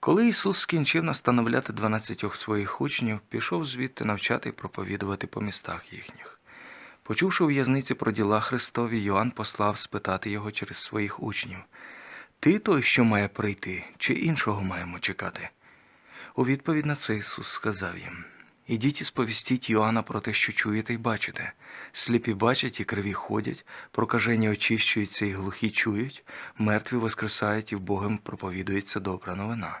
Коли Ісус скінчив настановляти дванадцятьох своїх учнів, пішов звідти навчати і проповідувати по містах їхніх. Почувши у в'язниці про діла Христові, Йоанн послав спитати його через своїх учнів Ти той, що має прийти, чи іншого маємо чекати? У відповідь на це Ісус сказав їм Ідіть і сповістіть Йоанна про те, що чуєте і бачите. Сліпі бачать і криві ходять, прокажені очищуються і глухі чують, мертві воскресають і в Богом проповідується добра новина.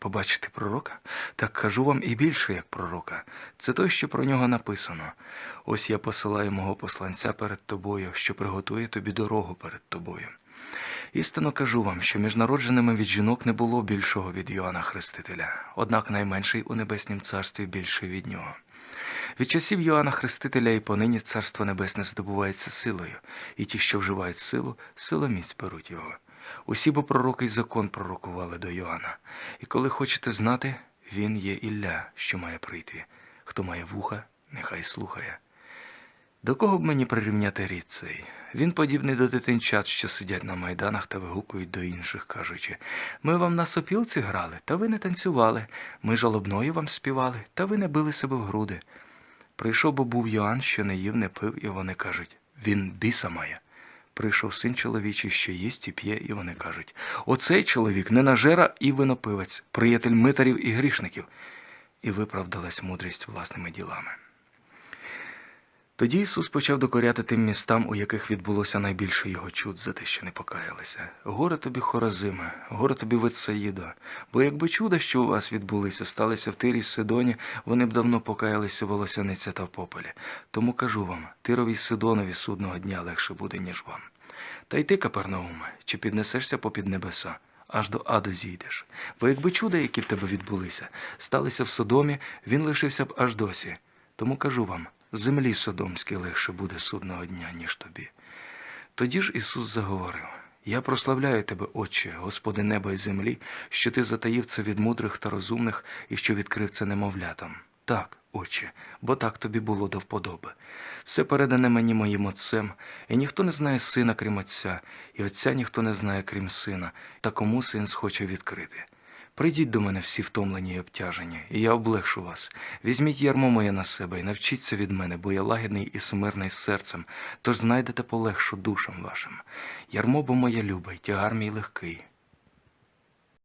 Побачити пророка? Так кажу вам і більше, як пророка. Це той, що про нього написано. Ось я посилаю мого посланця перед тобою, що приготує тобі дорогу перед тобою. Істинно кажу вам, що між народженими від жінок не було більшого від Йоанна Хрестителя, однак найменший у небеснім царстві більший від нього. Від часів Йоанна Хрестителя і понині царство небесне здобувається силою, і ті, що вживають силу, силоміць беруть його. Усі бо пророки й закон пророкували до Йоанна. І коли хочете знати, він є Ілля, що має прийти. Хто має вуха, нехай слухає. До кого б мені прирівняти рід цей? Він подібний до дитинчат, що сидять на майданах та вигукують до інших, кажучи Ми вам на сопілці грали, та ви не танцювали, ми жалобною вам співали, та ви не били себе в груди. Прийшов бо був Йоанн, що не їв, не пив, і вони кажуть Він біса має. Прийшов син чоловічий, що їсть і п'є, і вони кажуть Оцей чоловік ненажера і винопивець, приятель митарів і грішників. І виправдалась мудрість власними ділами. Тоді Ісус почав докоряти тим містам, у яких відбулося найбільше його чуд за те, що не покаялися. Горе тобі, Хоразиме, горе тобі Витсаїда, бо якби чуда, що у вас відбулися, сталися в Тирі Сидоні, вони б давно покаялися у волосяниці та в попелі. Тому кажу вам, Тирові Сидонові судного дня легше буде, ніж вам. Та й ти, Капернауме, чи піднесешся попід небеса, аж до аду зійдеш. Бо якби чуда, які в тебе відбулися, сталися в Содомі, він лишився б аж досі. Тому кажу вам, землі Содомській легше буде судного дня, ніж тобі. Тоді ж Ісус заговорив: Я прославляю тебе, Отче, Господи неба і землі, що ти затаїв це від мудрих та розумних і що відкрив це немовлятам. Так, Отче, бо так тобі було до вподоби. Все передане мені моїм Отцем, і ніхто не знає сина, крім Отця, і Отця ніхто не знає, крім сина, та кому син схоче відкрити. Прийдіть до мене всі втомлені і обтяжені, і я облегшу вас. Візьміть ярмо моє на себе і навчіться від мене, бо я лагідний і сумирний серцем, тож знайдете полегшу душам вашим. Ярмо бо моє любе, тягар мій легкий.